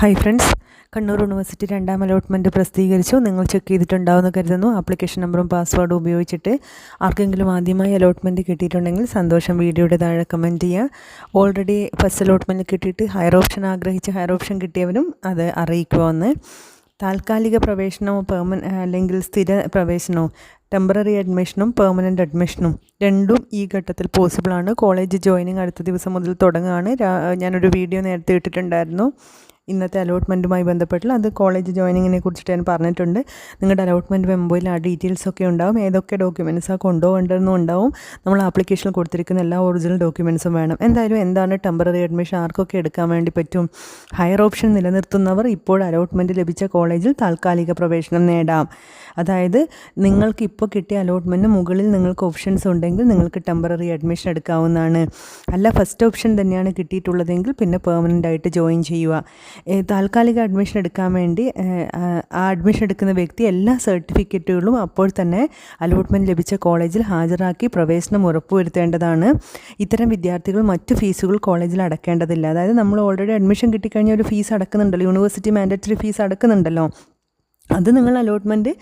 Hi friends Kannur university രണ്ടാം allotment പ്രസിദ്ധീകരിച്ചു. നിങ്ങൾ ചെക്ക് ചെയ്തിട്ടുണ്ടാവുമെന്ന് കരുതുന്നു. ആപ്ലിക്കേഷൻ നമ്പറും പാസ്വേഡും ഉപയോഗിച്ചിട്ട് ആർക്കെങ്കിലും ആദ്യമായി അലോട്ട്മെന്റ് കിട്ടിയിട്ടുണ്ടെങ്കിൽ സന്തോഷം വീഡിയോയുടെ താഴെ കമന്റ് ചെയ്യുക ഓൾറെഡി ഫസ്റ്റ് അലോട്ട്മെന്റ് കിട്ടിയിട്ട് ഹയർ ഓപ്ഷൻ ആഗ്രഹിച്ച് ഹയർ ഓപ്ഷൻ കിട്ടിയവരും അത് അറിയിക്കുമെന്ന് താൽക്കാലിക പ്രവേശനമോ പെർമന അല്ലെങ്കിൽ സ്ഥിര പ്രവേശനമോ ടെമ്പററി അഡ്മിഷനും പെർമനന്റ് അഡ്മിഷനും രണ്ടും ഈ ഘട്ടത്തിൽ പോസിബിളാണ് കോളേജ് ജോയിനിങ് അടുത്ത ദിവസം മുതൽ തുടങ്ങുകയാണ്. ഞാനൊരു വീഡിയോ നേരത്തെ ഇട്ടിട്ടുണ്ടായിരുന്നു. ഇന്നത്തെ അലോട്ട്മെന്റുമായി ബന്ധപ്പെട്ടുള്ള അത് കോളേജ് ജോയിനിങ്ങിനെ കുറിച്ചിട്ട് ഞാൻ പറഞ്ഞിട്ടുണ്ട്. നിങ്ങളുടെ അലോട്ട്മെന്റ് മെമ്പോയിൽ ആ ഡീറ്റെയിൽസൊക്കെ ഉണ്ടാവും. ഏതൊക്കെ ഡോക്യുമെന്റ്സ് ആ കൊണ്ടുപോകേണ്ടതെന്നും ഉണ്ടാവും. നമ്മൾ ആപ്ലിക്കേഷനിൽ കൊടുത്തിരിക്കുന്ന എല്ലാ ഒറിജിനൽ ഡോക്യുമെന്റ്സും വേണം. എന്തായാലും എന്താണ് ടെമ്പററി അഡ്മിഷൻ ആർക്കൊക്കെ എടുക്കാൻ വേണ്ടി പറ്റും? ഹയർ ഓപ്ഷൻ നിലനിർത്തുന്നവർ ഇപ്പോൾ അലോട്ട്മെന്റ് ലഭിച്ച കോളേജിൽ താൽക്കാലിക പ്രവേശനം നേടാം. അതായത് നിങ്ങൾക്ക് ഇപ്പോൾ കിട്ടിയ അലോട്ട്മെന്റിന് മുകളിൽ നിങ്ങൾക്ക് ഓപ്ഷൻസ് ഉണ്ടെങ്കിൽ നിങ്ങൾക്ക് ടെമ്പററി അഡ്മിഷൻ എടുക്കാവുന്നതാണ്. അല്ല ഫസ്റ്റ് ഓപ്ഷൻ തന്നെയാണ് കിട്ടിയിട്ടുള്ളതെങ്കിൽ പിന്നെ പെർമനന്റ് ആയിട്ട് ജോയിൻ ചെയ്യുക. താൽക്കാലിക അഡ്മിഷൻ എടുക്കാൻ വേണ്ടി ആ അഡ്മിഷൻ എടുക്കുന്ന വ്യക്തി എല്ലാ സർട്ടിഫിക്കറ്റുകളും അപ്പോൾ തന്നെ അലോട്ട്മെന്റ് ലഭിച്ച കോളേജിൽ ഹാജരാക്കി പ്രവേശനം ഉറപ്പുവരുത്തേണ്ടതാണ്. ഇത്തരം വിദ്യാർത്ഥികൾ മറ്റു ഫീസുകൾ കോളേജിൽ അടക്കേണ്ടതില്ല. അതായത് നമ്മൾ ഓൾറെഡി അഡ്മിഷൻ കിട്ടിക്കഴിഞ്ഞാൽ ഒരു ഫീസ് അടക്കുന്നുണ്ടല്ലോ. യൂണിവേഴ്സിറ്റി മാൻഡറ്ററി ഫീസ് അടക്കുന്നുണ്ടല്ലോ. അത് നിങ്ങൾ അലോട്ട്മെന്റ്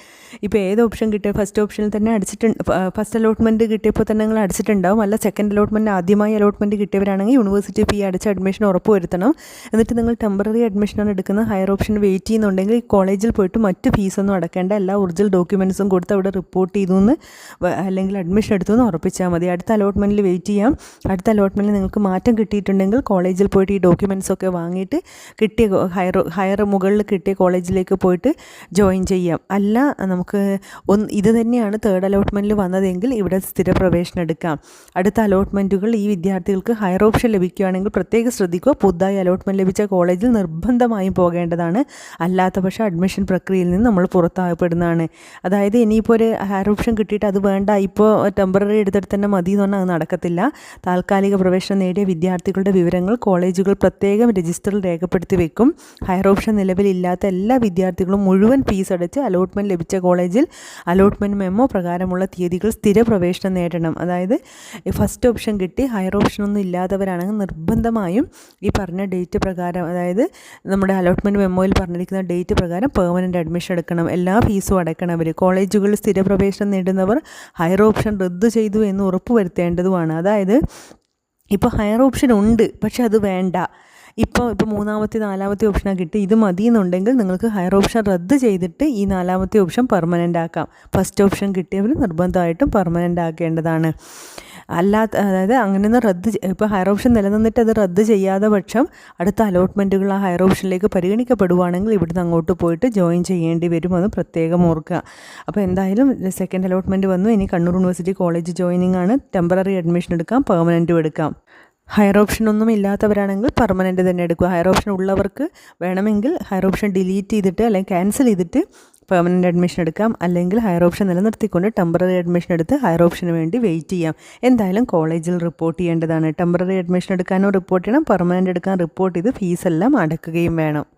ഇപ്പോൾ ഏത് ഓപ്ഷൻ കിട്ടിയ ഫസ്റ്റ് ഓപ്ഷനിൽ തന്നെ അടിച്ചിട്ടുണ്ട് ഫസ്റ്റ് അലോട്ട്മെന്റ് കിട്ടിയപ്പോൾ തന്നെ നിങ്ങൾ അടിച്ചിട്ടുണ്ടാവും. അല്ല സെക്കൻഡ് അലോട്ട്മെന്റ് ആദ്യമായി അലോട്ട്മെന്റ് കിട്ടിയവരാണെങ്കിൽ യൂണിവേഴ്സിറ്റി ഫീ അടിച്ച് അഡ്മിഷൻ ഉറപ്പ് വരുത്തണം. എന്നിട്ട് നിങ്ങൾ ടെമ്പററി അഡ്മിഷനാണ് എടുക്കുന്ന ഹയർ ഓപ്ഷൻ വെയിറ്റ് ചെയ്യുന്നുണ്ടെങ്കിൽ കോളേജിൽ പോയിട്ട് മറ്റ് ഫീസൊന്നും അടക്കേണ്ട. എല്ലാ ഒറിജിനൽ ഡോക്യുമെന്റ്സും കൊടുത്ത് അവിടെ റിപ്പോർട്ട് ചെയ്തു എന്ന് അല്ലെങ്കിൽ അഡ്മിഷൻ എടുത്തു എന്ന് ഉറപ്പിച്ചാൽ മതി. അടുത്ത അലോട്ട്മെന്റിൽ വെയിറ്റ് ചെയ്യാം. അടുത്ത അലോട്ട്മെന്റിൽ നിങ്ങൾക്ക് മാറ്റം കിട്ടിയിട്ടുണ്ടെങ്കിൽ കോളേജിൽ പോയിട്ട് ഈ ഡോക്യുമെന്റ്സ് ഒക്കെ വാങ്ങിയിട്ട് കിട്ടിയ ഹയർ ഹയർ മുകളിൽ കിട്ടിയ കോളേജിലേക്ക് പോയിട്ട് ജോയിൻ ചെയ്യാം. അല്ല നമുക്ക് ഒന്ന് ഇത് തന്നെയാണ് തേർഡ് അലോട്ട്മെന്റിൽ വന്നതെങ്കിൽ ഇവിടെ സ്ഥിര പ്രവേശനം എടുക്കാം. അടുത്ത അലോട്ട്മെന്റുകൾ ഈ വിദ്യാർത്ഥികൾക്ക് ഹയർ ഓപ്ഷൻ ലഭിക്കുകയാണെങ്കിൽ പ്രത്യേകം ശ്രദ്ധിക്കുക. പുതുതായി അലോട്ട്മെന്റ് ലഭിച്ച കോളേജിൽ നിർബന്ധമായും പോകേണ്ടതാണ്. അല്ലാത്ത പക്ഷേ അഡ്മിഷൻ പ്രക്രിയയിൽ നിന്ന് നമ്മൾ പുറത്താകപ്പെടുന്നതാണ്. അതായത് ഇനിയിപ്പോൾ ഒരു ഹയർ ഓപ്ഷൻ കിട്ടിയിട്ട് അത് വേണ്ട ഇപ്പോൾ ടെമ്പററി എടുത്തിട്ട് തന്നെ മതി എന്ന് പറഞ്ഞാൽ അത് നടക്കത്തില്ല. താൽക്കാലിക പ്രവേശനം നേടിയ വിദ്യാർത്ഥികളുടെ വിവരങ്ങൾ കോളേജുകൾ പ്രത്യേകം രജിസ്റ്ററിൽ രേഖപ്പെടുത്തി വെക്കും. ഹയർ ഓപ്ഷൻ നിലവിലില്ലാത്ത എല്ലാ വിദ്യാർത്ഥികളും മുഴുവൻ ഫീസ് അടച്ച് അലോട്ട്മെന്റ് ലഭിച്ച കോളേജിൽ അലോട്ട്മെന്റ് മെമ്മോ പ്രകാരമുള്ള തീയതികൾ സ്ഥിര പ്രവേശനം നേടണം. അതായത് ഫസ്റ്റ് ഓപ്ഷൻ കിട്ടി ഹയർ ഓപ്ഷൻ ഒന്നും ഇല്ലാത്തവരാണെങ്കിൽ നിർബന്ധമായും ഈ പറഞ്ഞ ഡേറ്റ് പ്രകാരം അതായത് നമ്മുടെ അലോട്ട്മെന്റ് മെമ്മോയിൽ പറഞ്ഞിരിക്കുന്ന ഡേറ്റ് പ്രകാരം പെർമനന്റ് അഡ്മിഷൻ എടുക്കണം. എല്ലാ ഫീസും അടക്കണം അവർ കോളേജുകളിൽ സ്ഥിര പ്രവേശനം നേടുന്നവർ ഹയർ ഓപ്ഷൻ റദ്ദു ചെയ്തു എന്ന് ഉറപ്പുവരുത്തേണ്ടതുമാണ്. അതായത് ഇപ്പോൾ ഹയർ ഓപ്ഷൻ ഉണ്ട് പക്ഷെ അത് വേണ്ട. ഇപ്പോൾ ഇപ്പോൾ മൂന്നാമത്തെ നാലാമത്തെ ഓപ്ഷനാണ് കിട്ടി ഇത് മതി എന്നുണ്ടെങ്കിൽ നിങ്ങൾക്ക് ഹയർ ഓപ്ഷൻ റദ്ദ് ചെയ്തിട്ട് ഈ നാലാമത്തെ ഓപ്ഷൻ പെർമനന്റ് ആക്കാം. ഫസ്റ്റ് ഓപ്ഷൻ കിട്ടിയവർ നിർബന്ധമായിട്ടും പെർമനന്റ് ആക്കേണ്ടതാണ്. അല്ലാത്ത അതായത് അങ്ങനെയൊന്നും റദ്ദ് ഇപ്പോൾ ഹയർ ഓപ്ഷൻ നിലനിന്നിട്ട് അത് റദ്ദ് ചെയ്യാതെ പക്ഷം അടുത്ത അലോട്ട്മെന്റുകൾ ആ ഹയർ ഓപ്ഷനിലേക്ക് പരിഗണിക്കപ്പെടുവാണെങ്കിൽ ഇവിടുന്ന് അങ്ങോട്ട് പോയിട്ട് ജോയിൻ ചെയ്യേണ്ടി വരും അത് പ്രത്യേകം ഓർക്കുക. അപ്പോൾ എന്തായാലും സെക്കൻഡ് അലോട്ട്മെന്റ് വന്നു. ഇനി കണ്ണൂർ യൂണിവേഴ്സിറ്റി കോളേജ് ജോയിനിങ് ആണ്. ടെമ്പററി അഡ്മിഷൻ എടുക്കാം പെർമനന്റും എടുക്കാം. ഹയർ ഓപ്ഷൻ ഒന്നും ഇല്ലാത്തവരാണെങ്കിൽ പെർമനന്റ് തന്നെ എടുക്കുക. ഹയർ ഓപ്ഷൻ ഉള്ളവർക്ക് വേണമെങ്കിൽ ഹയർ ഓപ്ഷൻ ഡിലീറ്റ് ചെയ്തിട്ട് അല്ലെങ്കിൽ ക്യാൻസൽ ചെയ്തിട്ട് പെർമനന്റ് അഡ്മിഷൻ എടുക്കാം. അല്ലെങ്കിൽ ഹയർ ഓപ്ഷൻ നിലനിർത്തിക്കൊണ്ട് ടെമ്പററി അഡ്മിഷൻ എടുത്ത് ഹയർ ഓപ്ഷന് വേണ്ടി വെയിറ്റ് ചെയ്യാം. എന്തായാലും കോളേജിൽ റിപ്പോർട്ട് ചെയ്യേണ്ടതാണ്. ടെമ്പററി അഡ്മിഷൻ എടുക്കാനോ റിപ്പോർട്ട് ചെയ്യണം. പെർമനന്റ് എടുക്കാൻ റിപ്പോർട്ട് ചെയ്ത് ഫീസെല്ലാം അടക്കുകയും വേണം.